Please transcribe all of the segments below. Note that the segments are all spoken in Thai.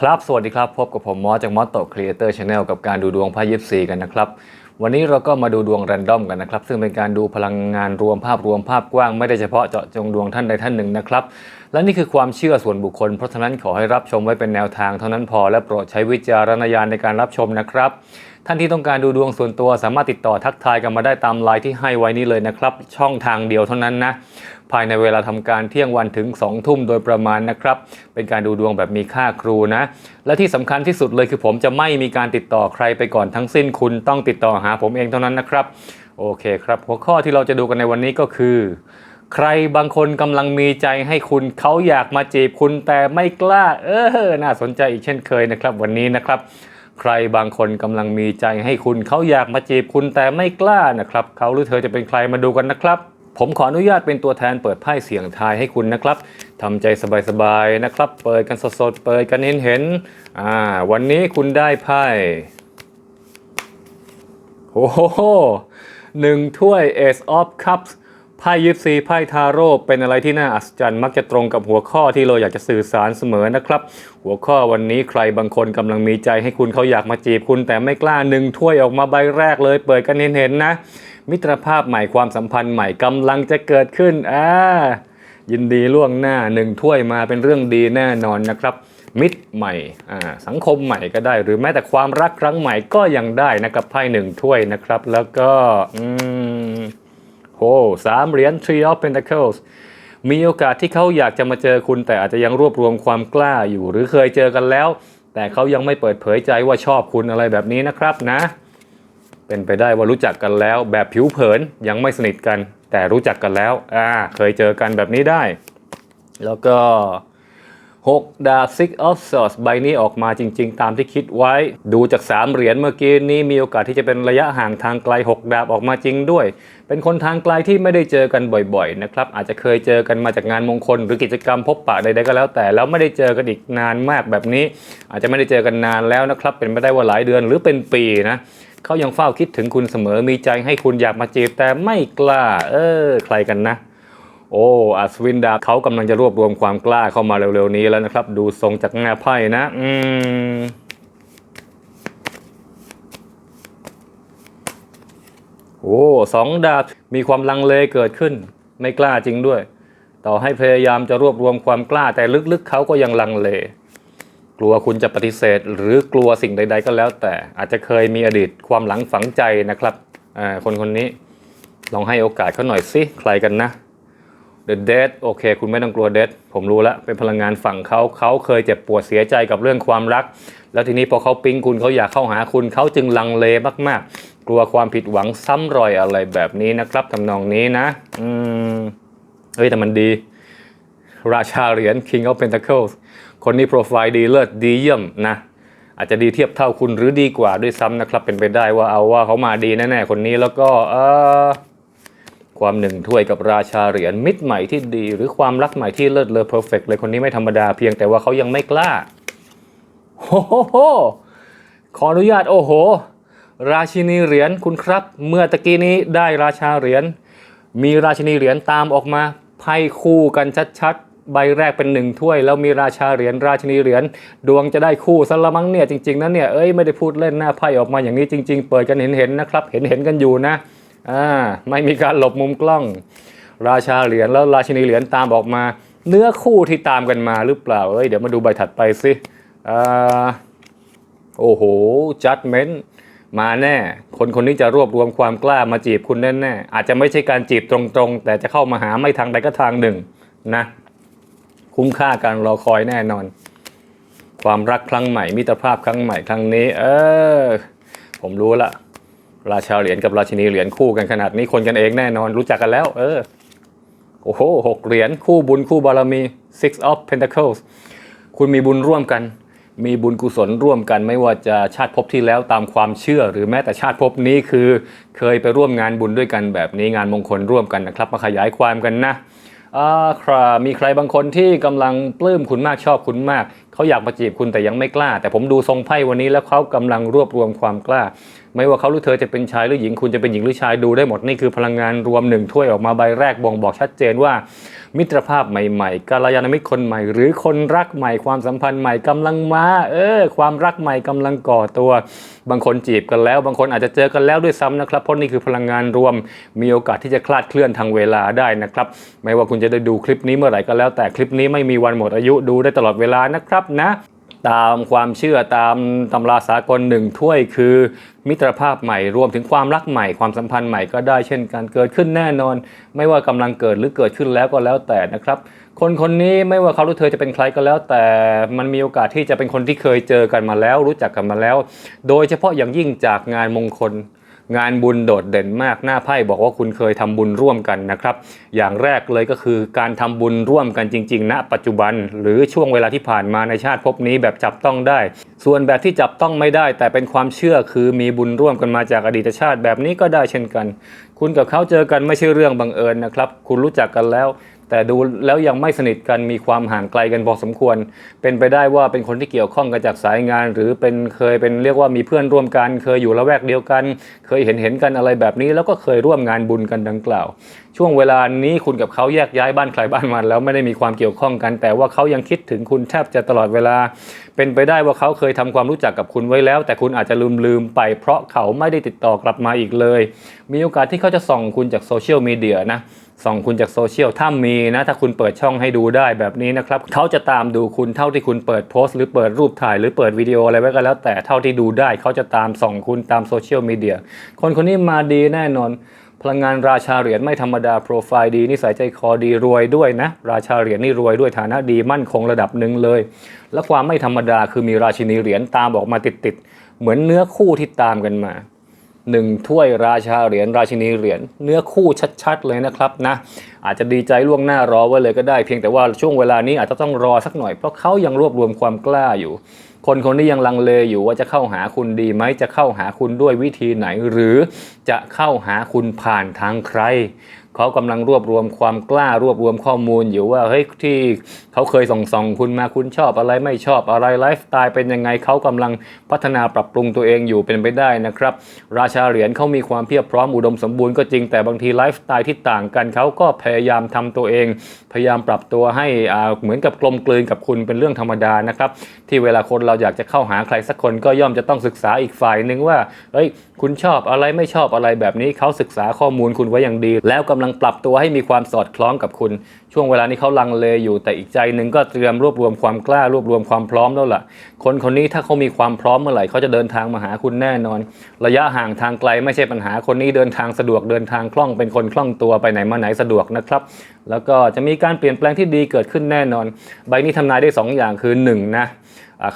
ครับ สวัสดีครับ พบกับผมมอสจากมอสโตครีเอเตอร์ชาแนลกับการดูดวงไพ่ยิปซีกันนะครับ วันนี้เราก็มาดูดวงแรนดอมกันนะครับ ซึ่งเป็นการดูพลังงานรวมภาพรวมภาพกว้างไม่ได้เฉพาะเจาะจงดวงท่านใดท่านหนึ่งนะครับ และนี่คือความเชื่อส่วนบุคคล เพราะฉะนั้นขอให้รับชมไว้เป็นแนวทางเท่านั้นพอและโปรดใช้วิจารณญาณในการรับชมนะครับ ท่านที่ต้องการดูดวงส่วนตัวสามารถติดต่อทักทายกันมาได้ตามไลน์ที่ให้ไว้นี้เลยนะครับ ช่องทางเดียวเท่านั้นนะ ภายในเวลาทำการเที่ยงวันถึง 2 ทุ่มโดยประมาณนะครับ เป็นการดูดวงแบบมีค่าครูนะ และที่สำคัญที่สุดเลยคือผมจะไม่มีการติดต่อใครไปก่อนทั้งสิ้นคุณต้องติดต่อหาผมเองเท่านั้นนะครับ โอเคครับ หัวข้อที่เราจะดูกันในวันนี้ก็คือ ใครบางคนกำลังมีใจให้คุณเขาอยากมาจีบคุณแต่ไม่กล้า เออน่าสนใจอีกเช่นเคยนะครับ วันนี้นะครับ ใครบางคนกำลังมีใจให้คุณเขาอยากมาจีบคุณแต่ไม่กล้านะครับเขาหรือเธอจะเป็นใครมาดูกันนะครับ ผมขออนุญาตเป็นตัวแทนเปิดไพ่เสียงทายให้คุณนะครับทำใจสบายๆนะครับ เปิดกันสดๆเปิดกันเห็นๆอ่าวันนี้คุณได้ไพ่โอ้โหหนึ่งถ้วย Ace of Cups ไพ่ยิปซีไพ่ทาโร่เป็นอะไรที่น่าอัศจรรย์มักจะตรงกับหัวข้อที่เราอยากจะสื่อสารเสมอนะครับ หัวข้อวันนี้ใครบางคนกำลังมีใจให้คุณเขาอยากมาจีบคุณ แต่ไม่กล้าหนึ่งถ้วยออกมาใบแรกเลย เปิดกันเห็นๆนะ มิตรภาพใหม่ความสัมพันธ์ใหม่กำลังจะเกิดขึ้นอ่ายินดีล่วงหน้าหนึ่งถ้วยมาเป็นเรื่องดีแน่นอนนะครับ มิตรใหม่สังคมใหม่ก็ได้ หรือแม้แต่ความรักครั้งใหม่ก็ยังได้นะครับไพ่หนึ่งถ้วยนะครับ แล้วก็อืม โหสามเหรียญ Three of Pentacles มีโอกาสที่เขาอยากจะมาเจอคุณแต่อาจจะยังรวบรวมความกล้าอยู่ หรือเคยเจอกันแล้ว แต่เขายังไม่เปิดเผยใจว่าชอบคุณอะไรแบบนี้นะครับนะ เป็นไปได้ว่ารู้จักกันแล้ว แบบผิวเผินยังไม่สนิทกัน แต่รู้จักกันแล้วอ่าเคยเจอกันแบบนี้ได้ แล้วก็ 6 ดาบ Six of Swords ใบนี้ออกมาจริง ๆ ตามที่คิดไว้ ดูจาก 3 เหรียญเมื่อกี้นี้มีโอกาสที่จะเป็นระยะห่างทางไกล 6 ดาบออกมาจริงด้วย เป็นคนทางไกลที่ไม่ได้เจอกันบ่อยๆนะครับอาจจะเคยเจอกันมาจากงานมงคล หรือกิจกรรมพบปะใดๆก็แล้ว แต่แล้วไม่ได้เจอกันอีกนานมากแบบนี้ อาจจะไม่ได้เจอกันนานแล้วนะครับเป็นไปได้ว่าหลายเดือนหรือเป็นปีนะเขายังเฝ้าคิดถึงคุณเสมอมีใจให้คุณอยากมาจีบแต่ไม่กล้า เออใครกันนะ โอ้อัศวินดาเขากำลังจะรวบรวมความกล้าเข้ามาเร็วๆนี้แล้วนะครับ ดูทรงจากหน้าไพ่นะ อืมโอ้สองดาบมีความลังเลเกิดขึ้น ไม่กล้าจริงด้วย ต่อให้พยายามจะรวบรวมความกล้าแต่ลึกๆเขาก็ยังลังเล กลัวคุณจะปฏิเสธ หรือกลัวสิ่งใด ๆ ก็แล้ว แต่อาจจะเคยมีอดีตความหลังฝังใจนะครับอ่าคนคนนี้ ลองให้โอกาสเขาหน่อยสิใครกันนะ The Dead โอเค คุณไม่ต้องกลัว Dead ผมรู้แล้ว เป็นพลังงานฝั่งเขาเขาเคยเจ็บปวดเสียใจกับเรื่องความรัก แล้วทีนี้พอเขาปิ๊งคุณเขาอยากเข้าหาคุณเขาจึงลังเลมากๆ กลัวความผิดหวังซ้ำรอยอะไรแบบนี้นะครับทำนองนี้นะ อืมเฮ้ยแต่มันดี ราชาเหรียญ King of Pentacles คนนี้โปรไฟล์ดีเลิศดีเยี่ยมนะอาจจะดีเทียบเท่าคุณหรือดีกว่าด้วยซ้ำนะครับ เป็นไปได้ว่าเอาว่าเขามาดีแน่ๆคนนี้แล้วก็เออ ความหนึ่งถ้วยกับราชาเหรียญมิตรใหม่ที่ดี หรือความรักใหม่ที่เลิศเลอเพอร์เฟกเลยคนนี้ไม่ธรรมดาเพียงแต่ว่าเขายังไม่กล้าโอ้โหขออนุญาตโอ้โห ราชินีเหรียญคุณครับ เมื่อตะกี้นี้ได้ราชาเหรียญมีราชินีเหรียญตามออกมาไพ่คู่กันชัดๆใบแรกเป็นหนึ่งถ้วย แล้วมีราชาเหรียญราชินีเหรียญดวงจะได้คู่ซะละมั้งเนี่ยจริงๆนะเนี่ยเอ้ยไม่ได้พูดเล่นหน้าไพ่ออกมาอย่างนี้จริง ๆ เปิดกันเห็นๆนะครับ เห็นๆกันอยู่นะ อ่าไม่มีการหลบมุมกล้อง ราชาเหรียญแล้วราชินีเหรียญตามออกมา เนื้อคู่ที่ตามกันมาหรือเปล่าเอ้ยเดี๋ยวมาดูใบถัดไปสิอ่าโอ้โหจัดเมนต์มาแน่ คนคนนี้จะรวบรวมความกล้ามาจีบคุณแน่ๆอาจจะไม่ใช่การจีบตรงๆ แต่จะเข้ามาหาไม่ทางใดก็ทางหนึ่งนะ คุ้มค่าการรอคอยแน่นอน ความรักครั้งใหม่มิตรภาพครั้งใหม่ครั้งนี้ เออ ผมรู้ละ ราชาเหรียญกับราชินีเหรียญคู่กันขนาดนี้คนกันเองแน่นอนรู้จักกันแล้ว เออ โอ้โหหกเหรียญคู่บุญคู่บารมี six of pentacles คุณมีบุญร่วมกัน มีบุญกุศลร่วมกัน ไม่ว่าจะชาติภพที่แล้วตามความเชื่อ หรือแม้แต่ชาติภพนี้คือ เคยไปร่วมงานบุญด้วยกันแบบนี้งานมงคลร่วมกันนะครับ มาขยายความกันนะอ่าครับมีใครบางคนที่กำลังปลื้มคุณมากชอบคุณมาก เขาอยากมาจีบคุณแต่ยังไม่กล้า แต่ผมดูทรงไพ่วันนี้แล้วเขากำลังรวบรวมความกล้า ไม่ว่าเขาหรือเธอจะเป็นชายหรือหญิงคุณจะเป็นหญิงหรือชายดูได้หมดนี่คือพลังงานรวมหนึ่งถ้วยออกมาใบแรกบ่งบอกชัดเจนว่า มิตรภาพใหม่ๆกาลยานมิตรคนใหม่ หรือคนรักใหม่ความสัมพันธ์ใหม่กำลังมาเออ ความรักใหม่กำลังก่อตัว บางคนจีบกันแล้ว บางคนอาจจะเจอกันแล้วด้วยซ้ำนะครับเพราะนี่คือพลังงานรวมมีโอกาสที่จะคลาดเคลื่อนทางเวลาได้นะครับ ไม่ว่าคุณจะได้ดูคลิปนี้เมื่อไหร่ก็แล้ว แต่คลิปนี้ไม่มีวันหมดอายุดูได้ตลอดเวลานะครับนะ ตามความเชื่อตามตำราสากลหนึ่งถ้วยคือ มิตรภาพใหม่รวมถึงความรักใหม่ความสัมพันธ์ใหม่ก็ได้เช่นกันเกิดขึ้นแน่นอน ไม่ว่ากำลังเกิดหรือเกิดขึ้นแล้วก็แล้วแต่นะครับ คนคนนี้ไม่ว่าเขาหรือเธอจะเป็นใครก็แล้ว แต่มันมีโอกาสที่จะเป็นคนที่เคยเจอกันมาแล้ว รู้จักกันมาแล้ว โดยเฉพาะอย่างยิ่งจากงานมงคล งานบุญโดดเด่นมากหน้าไพ่บอกว่าคุณเคยทำบุญร่วมกันนะครับ อย่างแรกเลยก็คือการทำบุญร่วมกันจริงๆ ณ ปัจจุบัน หรือช่วงเวลาที่ผ่านมาในชาติภพนี้แบบจับต้องได้ ส่วนแบบที่จับต้องไม่ได้ แต่เป็นความเชื่อคือมีบุญร่วมกันมาจากอดีตชาติแบบนี้ก็ได้เช่นกัน คุณกับเขาเจอกันไม่ใช่เรื่องบังเอิญนะครับ คุณรู้จักกันแล้ว แต่ดูแล้วยังไม่สนิทกันมีความห่างไกลกันพอสมควร เป็นไปได้ว่าเป็นคนที่เกี่ยวข้องกันจากสายงาน หรือเป็นเคยเป็นเรียกว่ามีเพื่อนร่วมกัน เคยอยู่ละแวกเดียวกัน เคยเห็นเห็นกันอะไรแบบนี้ แล้วก็เคยร่วมงานบุญกันดังกล่าว ช่วงเวลานี้คุณกับเขาแยกย้ายบ้านใครบ้านมันแล้วไม่ได้มีความเกี่ยวข้องกัน แต่ว่าเขายังคิดถึงคุณแทบจะตลอดเวลา เป็นไปได้ว่าเขาเคยทำความรู้จักกับคุณไว้แล้ว แต่คุณอาจจะลืมลืมไป เพราะเขาไม่ได้ติดต่อกลับมาอีกเลย มีโอกาสที่เขาจะส่องคุณจากโซเชียลมีเดียนะ ส่องคุณจากโซเชียลถ้ามีนะ ถ้าคุณเปิดช่องให้ดูได้แบบนี้นะครับเขาจะตามดูคุณเท่าที่คุณเปิดโพสต์หรือเปิดรูปถ่ายหรือเปิดวิดีโออะไรไว้ก็แล้วแต่เท่าที่ดูได้เขาจะตามส่องคุณตามโซเชียลมีเดียคนคนนี้มาดีแน่นอน พลังงานราชาเหรียญไม่ธรรมดาโปรไฟล์ดีนิสัยใจคอดีรวยด้วยนะ ราชาเหรียญนี่รวยด้วยฐานะดีมั่นคงระดับหนึ่งเลย และความไม่ธรรมดาคือมีราชินีเหรียญตามออกมาติดๆเหมือนเนื้อคู่ที่ตามกันมา หนึ่งถ้วยราชาเหรียญราชินีเหรียญเนื้อคู่ชัดๆเลยนะครับนะอาจจะดีใจล่วงหน้ารอไว้เลยก็ได้เพียงแต่ว่าช่วงเวลานี้อาจจะต้องรอสักหน่อยเพราะเขายังรวบรวมความกล้าอยู่ คนคนนี้ยังลังเลอยู่ว่าจะเข้าหาคุณดีไหมจะเข้าหาคุณด้วยวิธีไหน หรือจะเข้าหาคุณผ่านทางใคร เขากำลังรวบรวมความกล้ารวบรวมข้อมูลอยู่ว่าเฮ้ยที่เขาเคยส่องส่องคุณมาคุณชอบอะไรไม่ชอบอะไรไลฟ์สไตล์เป็นยังไงเขากำลังพัฒนาปรับปรุงตัวเองอยู่เป็นไปได้นะครับ ราชาเหรียญเขามีความเพียบพร้อมอุดมสมบูรณ์ก็จริงแต่บางทีไลฟ์สไตล์ที่ต่างกันเขาก็พยายามทำตัวเอง พยายามปรับตัวให้อ่าเหมือนกับกลมกลืนกับคุณเป็นเรื่องธรรมดานะครับ ที่เวลาคนเราอยากจะเข้าหาใครสักคนก็ย่อมจะต้องศึกษาอีกฝ่ายหนึ่งว่าเฮ้ยคุณชอบอะไรไม่ชอบอะไรแบบนี้เขาศึกษาข้อมูลคุณไว้อย่างดี แล้วกำลังลังปรับตัวให้มีความสอดคล้องกับคุณ ช่วงเวลานี้เขาลังเลอยู่ แต่อีกใจหนึ่งก็เตรียมรวบรวมความกล้ารวบรวมความพร้อมแล้วล่ะ คนคนนี้ถ้าเขามีความพร้อมเมื่อไหร่เขาจะเดินทางมาหาคุณแน่นอน ระยะห่างทางไกลไม่ใช่ปัญหาคนนี้เดินทางสะดวกเดินทางคล่องเป็นคนคล่องตัวไปไหนมาไหนสะดวกนะครับ แล้วก็จะมีการเปลี่ยนแปลงที่ดีเกิดขึ้นแน่นอน ใบนี้ทำนายได้สองอย่างคือหนึ่งนะ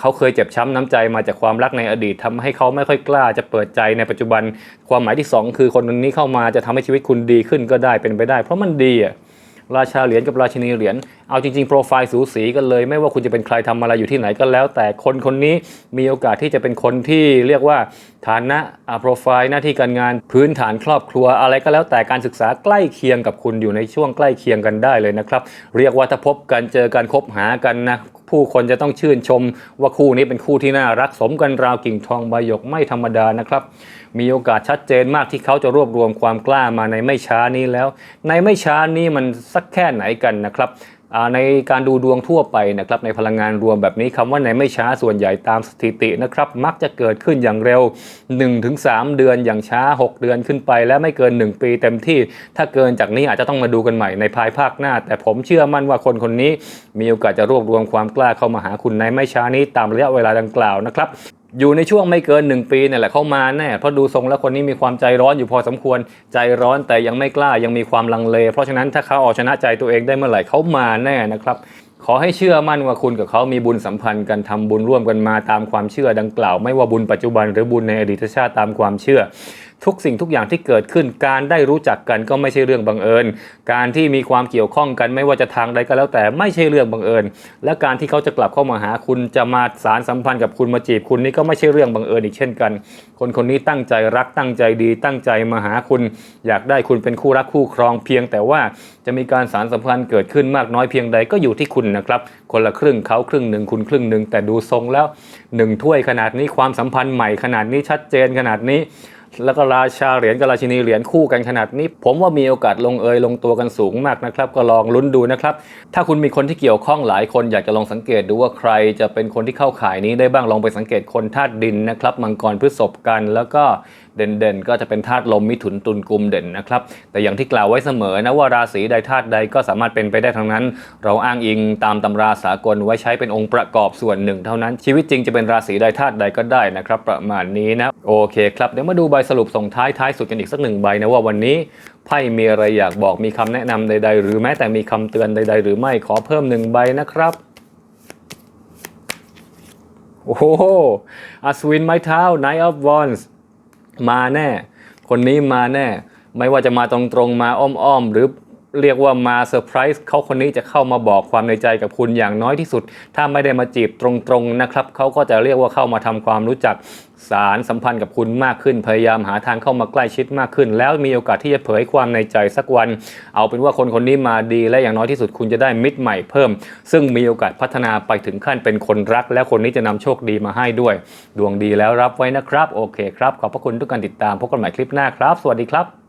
เขาเคยเจ็บช้ำน้ำใจมาจากความรักในอดีตทำให้เขาไม่ค่อยกล้าจะเปิดใจในปัจจุบัน ความหมายที่สองคือคนคนนี้เข้ามาจะทำให้ชีวิตคุณดีขึ้นก็ได้เป็นไปได้ เพราะมันดีอะราชาเหรียญกับราชินีเหรียญ เอาจริงๆ โปรไฟล์สูสีกันเลย ไม่ว่าคุณจะเป็นใครทำอะไรอยู่ที่ไหนก็แล้ว แต่คนคนนี้มีโอกาสที่จะเป็นคนที่เรียกว่าฐานะโปรไฟล์หน้าที่การงานพื้นฐานครอบครัว อะไรก็แล้วแต่การศึกษาใกล้เคียงกับคุณอยู่ในช่วงใกล้เคียงกันได้เลยนะครับ เรียกว่าถ้าพบกันเจอกันคบหากันนะ ผู้คนจะต้องชื่นชมว่าคู่นี้เป็นคู่ที่น่ารักสมกันราวกิ่งทองใบหยกไม่ธรรมดานะครับ มีโอกาสชัดเจนมากที่เขาจะรวบรวมความกล้ามาในไม่ช้านี้แล้ว ในไม่ช้านี้มันสักแค่ไหนกันนะครับ ในการดูดวงทั่วไปนะครับในพลังงานรวมแบบนี้คำว่าในไม่ช้าส่วนใหญ่ตามสถิตินะครับมักจะเกิดขึ้นอย่างเร็ว 1-3 เดือนอย่างช้า 6 เดือนขึ้นไป และไม่เกิน 1 ปีเต็มที่ ถ้าเกินจากนี้อาจจะต้องมาดูกันใหม่ในภายภาคหน้า แต่ผมเชื่อมั่นว่าคนคนนี้ มีโอกาสจะรวบรวมความกล้าเข้ามาหาคุณในไม่ช้านี้ตามระยะเวลาดังกล่าวนะครับ อยู่ในช่วงไม่เกิน 1 ปีเนี่ยแหละเข้ามาแน่เพราะดูทรงแล้วคนนี้มีความใจร้อนอยู่พอสมควรใจร้อนแต่ยังไม่กล้ายังมีความลังเล เพราะฉะนั้นถ้าเขาเอาชนะใจตัวเองได้เมื่อไหร่เขามาแน่นะครับ ขอให้เชื่อมั่นว่าคุณกับเขามีบุญสัมพันธ์กันทำบุญร่วมกันมาตามความเชื่อดังกล่าว ไม่ว่าบุญปัจจุบันหรือบุญในอดีตชาติตามความเชื่อ ทุกสิ่งทุกอย่างที่เกิดขึ้น การได้รู้จักกันก็ไม่ใช่เรื่องบังเอิญ การที่มีความเกี่ยวข้องกันไม่ว่าจะทางใดก็แล้วแต่ไม่ใช่เรื่องบังเอิญ และการที่เขาจะกลับเข้ามาหาคุณจะมาสารสัมพันธ์กับคุณมาจีบคุณนี่ก็ไม่ใช่เรื่องบังเอิญอีกเช่นกัน คนคนนี้ตั้งใจรักตั้งใจดีตั้งใจมาหาคุณ อยากได้คุณเป็นคู่รักคู่ครองเพียง แต่ว่าจะมีการสารสัมพันธ์เกิดขึ้นมากน้อยเพียงใดก็อยู่ที่คุณนะครับคนละครึ่งเขาครึ่งหนึ่งคุณครึ่งหนึ่งแต่ดูทรงแล้วหนึ่งถ้วยขนาดนี้ความสัมพันธ์ใหม่ขนาดนี้ชัดเจนขนาดนี้ แล้วก็ราชาเหรียญกับราชินีเหรียญคู่กันขนาดนี้ ผมว่ามีโอกาสลงเอยลงตัวกันสูงมากนะครับ ก็ลองลุ้นดูนะครับ ถ้าคุณมีคนที่เกี่ยวข้องหลายคนอยากจะลองสังเกตดูว่าใครจะเป็นคนที่เข้าข่ายนี้ได้บ้างลองไปสังเกตคนธาตุดินนะครับมังกรพฤษภกันแล้วก็ เด่นๆ ก็จะเป็นธาตุลมมิถุนตุลกุมเด่นนะครับ แต่อย่างที่กล่าวไว้เสมอนะว่าราศีใดธาตุใดก็สามารถเป็นไปได้ทั้งนั้น เราอ้างอิงตามตำราสากลไว้ใช้เป็นองค์ประกอบส่วนหนึ่ง เท่านั้นชีวิตจริงจะเป็นราศีใดธาตุใดก็ได้นะครับประมาณนี้นะโอเคครับเดี๋ยวมาดูใบสรุปส่งท้ายท้ายสุดกันอีกสักหนึ่งใบนะว่าวันนี้ไพ่มีอะไรอยากบอกมีคำแนะนำใด ๆ หรือแม้แต่มีคำเตือนใด ๆ หรือไม่ขอเพิ่มหนึ่งใบนะครับโอ้โหอัศวินไม้เท้า Knight of Wands มาแน่ คนนี้มาแน่ ไม่ว่าจะมาตรงๆมาอ้อมๆหรือ เรียกว่ามาเซอร์ไพรส์เขาคนนี้จะเข้ามาบอกความในใจกับคุณอย่างน้อยที่สุด ถ้าไม่ได้มาจีบตรงๆนะครับเขาก็จะเรียกว่าเข้ามาทำความรู้จักสารสัมพันธ์กับคุณมากขึ้น พยายามหาทางเข้ามาใกล้ชิดมากขึ้น แล้วมีโอกาสที่จะเผยความในใจสักวัน เอาเป็นว่าคนคนนี้มาดีและอย่างน้อยที่สุดคุณจะได้มิตรใหม่เพิ่ม ซึ่งมีโอกาสพัฒนาไปถึงขั้นเป็นคนรัก และคนนี้จะนำโชคดีมาให้ด้วย ดวงดีแล้วรับไว้นะครับ โอเคครับขอบพระคุณทุกการติดตามพบกันใหม่คลิปหน้าครับ สวัสดีครับ